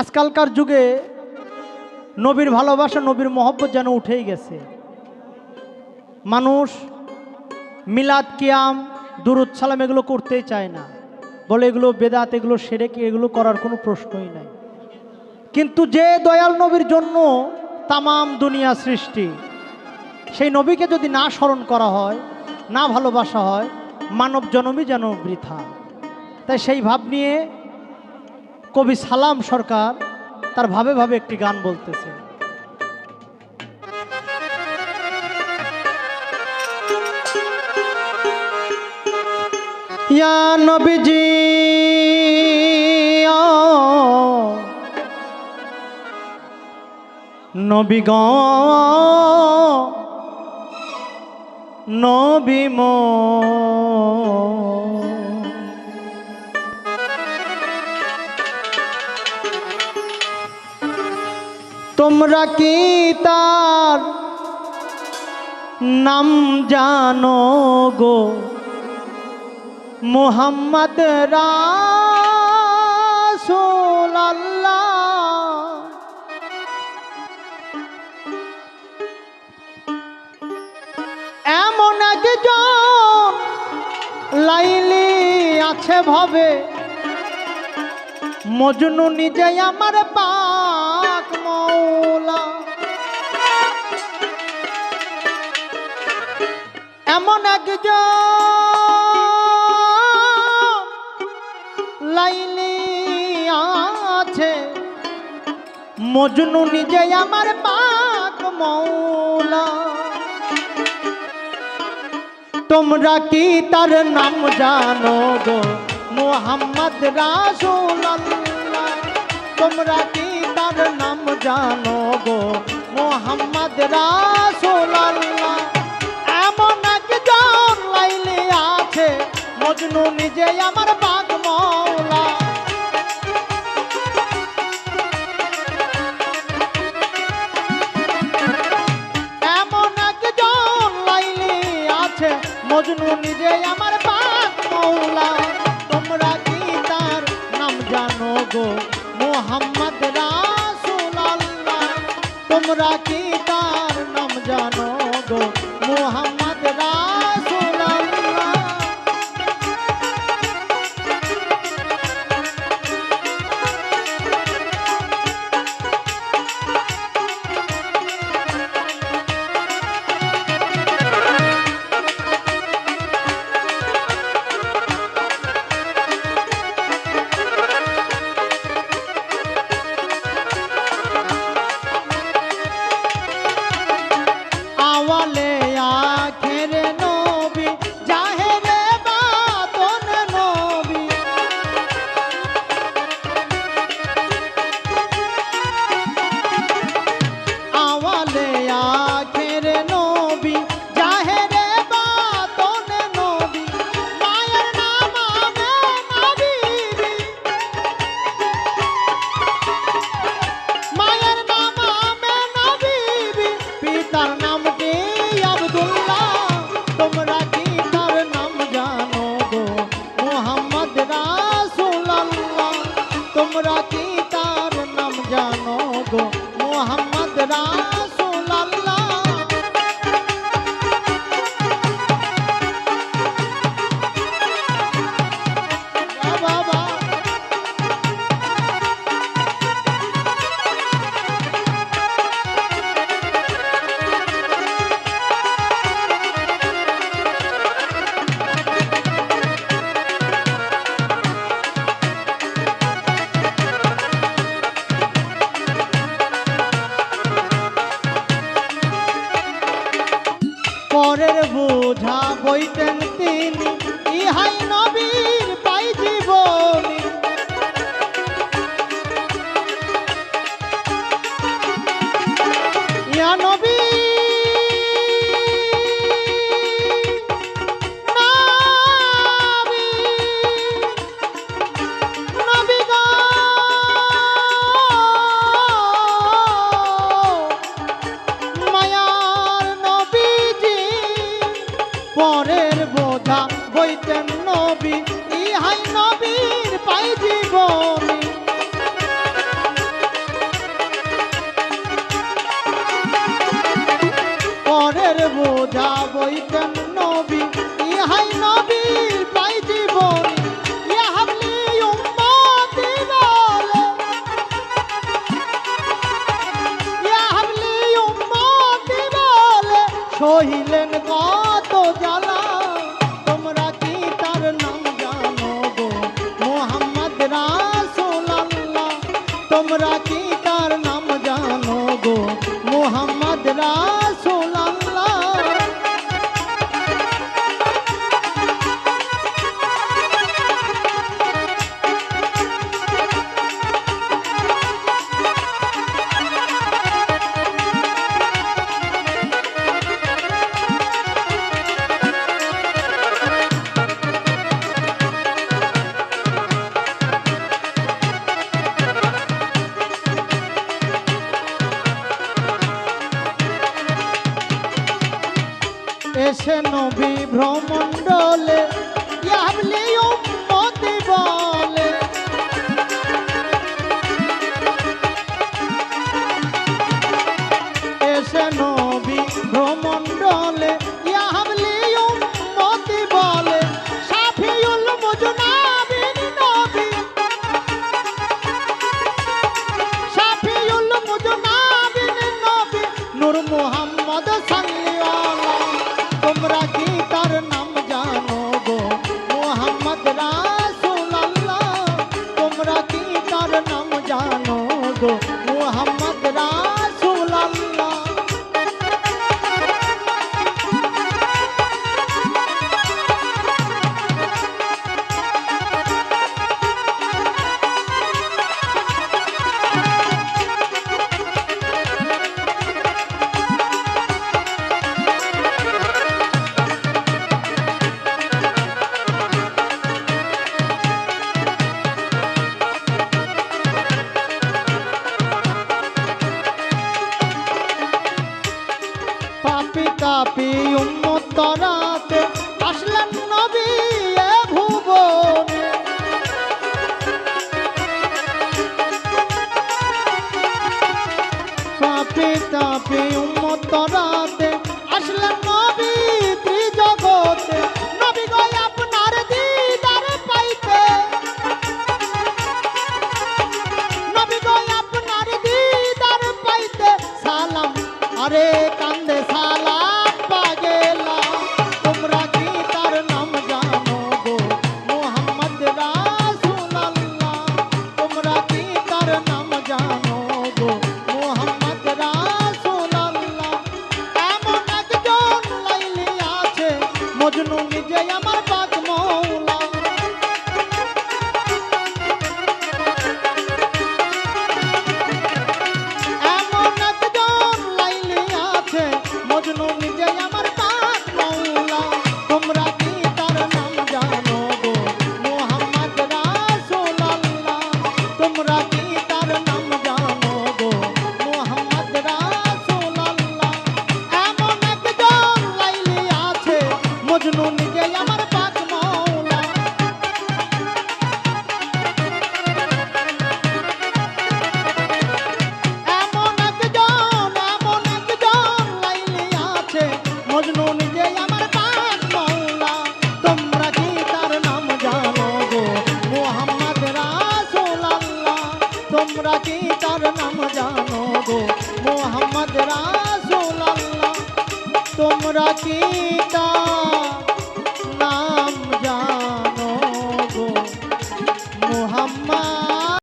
আজকালকার যুগে নবীর ভালোবাসা, নবীর মহব্বত যেন উঠেই গেছে। মানুষ মিলাদ, কিয়াম, দুরুদ, সালাম এগুলো করতেই চায় না। বলে এগুলো বেদাত, এগুলো সেরে কি এগুলো করার কোনো প্রশ্নই নাই। কিন্তু যে দয়াল নবীর জন্য তামাম দুনিয়া সৃষ্টি, সেই নবীকে যদি না স্মরণ করা হয়, না ভালোবাসা হয় মানব জনমই যেন বৃথা। তাই সেই ভাব নিয়ে কবি সালাম সরকার তার ভাবে ভাবে একটি গান বলতেছে। ইয়া নবীজি নবীগ নবী তোমরা কি তার নাম জানো গো? মোহাম্মদ রাসূল আল্লাহ এমন একজন লাইলি আছে ভাবে। মজনু নিজে আমার পাক এমন একজন লাইলি আছে। মজনু নিজে আমার পাক মৌলা। তোমরা কি তার নাম জানো গো? মোহাম্মদ রাসূল তোমরা কি তার নাম জানো গো? মোহাম্মদ রাসূল এমন একজন লাইলে আছে, মজনু নিজে আমার বাগ মৌলা। এমন একজন লাইলে আছে, মজনু নিজে আমার পাক মৌলা। তোমরা কি তার নাম জানো গো মোহাম্মদ জানো গো পরের বোঝা বইতেন তিনি। ইহাই নবীর পাই জীবনী হইতেন নবী। तुमरा की कारण जानोगो मोहम्मद रासो এসে নবী ভ্রমণ্ডলে। ইয়াবলে উম্মতি বা পাপি উন্মত তরাতে আসলেন নবী এ আসলেন নবী ত্রিজগতে। নবী গয় আপনার দিদার পাইতে। নবী গয় আপনার দিদার পাইতে। সালাম, আরে